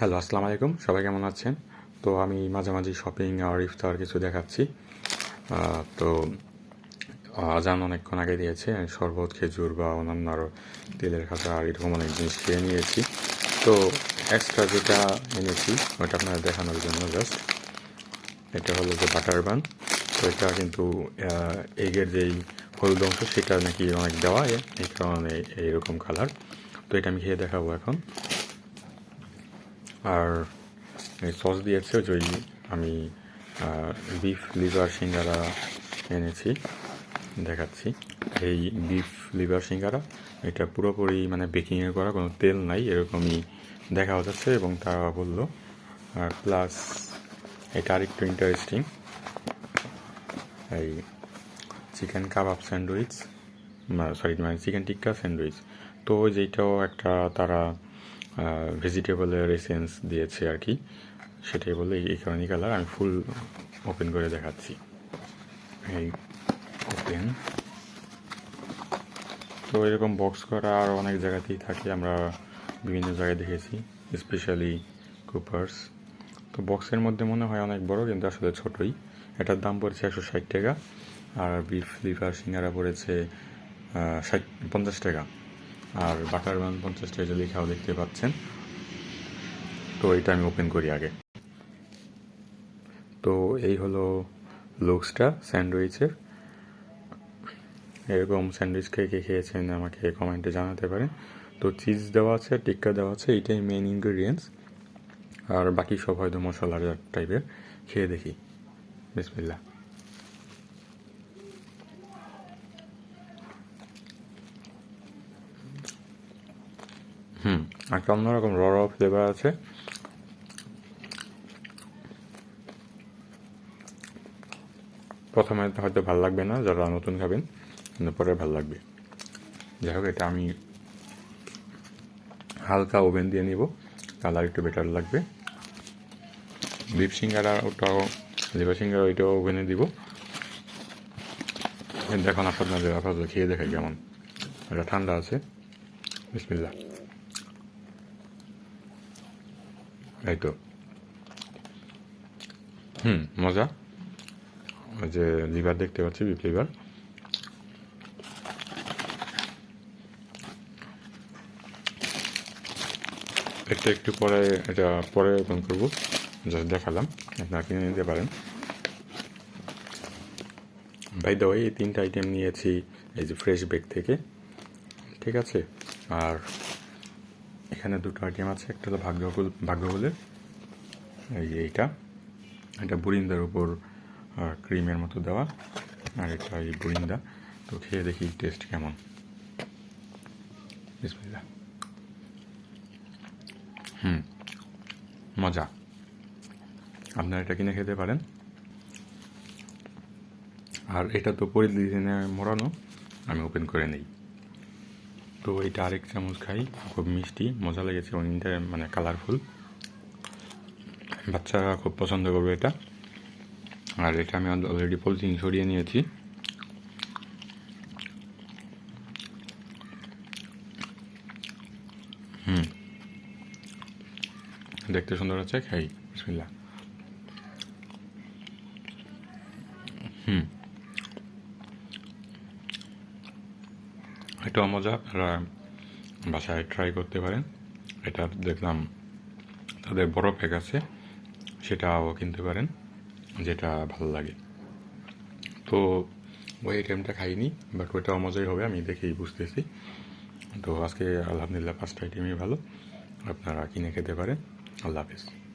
Hello, আসসালামু আলাইকুম। সবাই কেমন আছেন? তো আমি মাঝে মাঝে শপিং আর ইফতার কিছু দেখাচ্ছি। তো আজান অনেকক্ষণ আগে দিয়েছে। শরবত, খেজুর বা অন্যান্য আরও তেলের খাতা আর এরকম অনেক জিনিস খেয়ে নিয়েছি। তো এক্সট্রা যেটা এনেছি, ওটা আপনার দেখানোর জন্য জাস্ট এটা হলো যে বাটার বান তো এটা কিন্তু এগের যেই হলুদ অংশ, সেটা নাকি অনেক দেওয়া এই কারণে এইরকম কালার তো এটা আমি খেয়ে দেখাবো এখন। আর এই সস দিয়েছে যে ওই আমি বিফ লিভার সিঙ্গারা এনেছি, দেখাচ্ছি। এই বিফ লিভার সিঙ্গারা, এটা পুরোপুরি মানে বেকিংয়ে করা, কোনো তেল নাই, এরকমই দেখা যাচ্ছে এবং তারা বলল। আর প্লাস এটা আরেকটু ইন্টারেস্টিং এই চিকেন কাবাব স্যান্ডউইচ সরি মানে চিকেন টিক্কা স্যান্ডউইচ তো যেটাও একটা তারা ভেজিটেবলের এসেন্স দিয়েছে আর কি। সেটাই বলে এই কারণে কালার, আমি ফুল ওপেন করে দেখাচ্ছি। এই ওপেন তো এরকম বক্স করা আর অনেক জায়গাতেই থাকে, আমরা বিভিন্ন জায়গায় দেখেছি স্পেশালি কুপার্স তো বক্সের মধ্যে মনে হয় অনেক বড়, কিন্তু আসলে ছোটই। এটার দাম পড়েছে একশো ষাট টাকা, আর বিফ লিভার সিঙ্গারা পড়েছে ষাট, পঞ্চাশ টাকা। আর বাটার বান পঞ্চাশ টাকা যে লেখাও দেখতে পাচ্ছেন। তো এটা আমি ওপেন করি আগে। তো এই হলো লুকসটা, স্যান্ডউইচের। এরকম স্যান্ডউইচ খেয়ে কে খেয়েছেন আমাকে কমেন্টে জানাতে পারেন। তো চিজ দেওয়া আছে, টিক্কা দেওয়া আছে, এটাই মেন ইনগ্রিডিয়েন্টস আর বাকি সব হয়তো মশলার টাইপের খেয়ে দেখি। বিসমিল্লা হুম একটা অন্যরকম র র ফ্লেভার আছে। প্রথমে হয়তো ভালো লাগবে না, যারা নতুন খাবেন পরে ভালো লাগবে। যাই হোক, এটা আমি হালকা ওভেন দিয়ে নিব, কালার একটু বেটার লাগবে। বিফ সিঙ্গারা ওটাও লিভার সিঙ্গারা ওইটাও ওভেনে দিব। দেখুন আপনাদের আপাতত খেয়ে দেখাই কেমন। এটা ঠান্ডা আছে। বিসমিল্লা এই তো হুম মজা ওই যে লিভার দেখতে পাচ্ছি বিফ লিভার এটা একটু পরে এটা পরে ওপেন করব। জাস্ট দেখালাম আপনারা কিনে নিতে পারেন। ভাই দাও এই তিনটা আইটেম নিয়েছি এই যে ফ্রেশ বেক থেকে। ঠিক আছে? আর এখানে দুটো আইটেম আছে, একটা হলো ভাগ্যকুল ভাগ্যকুলের, এই যে এইটা। এটা বুরিন্দার উপর ক্রিমের মতো দেওয়া, আর এটা এই বুরিন্দা। তো খেয়ে দেখি টেস্ট কেমন। বিসমিল্লাহ। হুম, মজা। আপনারা এটা কিনে খেতে পারেন। আর এটা তো পরিদিনে মোড়ানো আমি ওপেন করে নেই। তো এটা আরেক চামচ খাই। খুব মিষ্টি, মজা লেগেছে অনেকটা মানে কালারফুল বাচ্চারা খুব পছন্দ করবে এটা। আর এটা আমি অলরেডি পলিথিন সরিয়ে নিয়েছি। হুম। দেখতে সুন্দর আছে, খাই, বিসমিল্লাহ। হুম। এটাও মজা, আপনারা বাসায় ট্রাই করতে পারেন। এটা দেখলাম তাদের বড় প্যাক আছে, সেটাও কিনতে পারেন, যেটা ভালো লাগে। তো ওই আইটেমটা খাইনি বাট ওইটাও মজাই হবে, আমি দেখেই বুঝতেছি। তো আজকে আলহামদুলিল্লাহ পাঁচটা আইটেমই ভালো, আপনারা কিনে খেতে পারেন। আল্লাহ হাফিজ।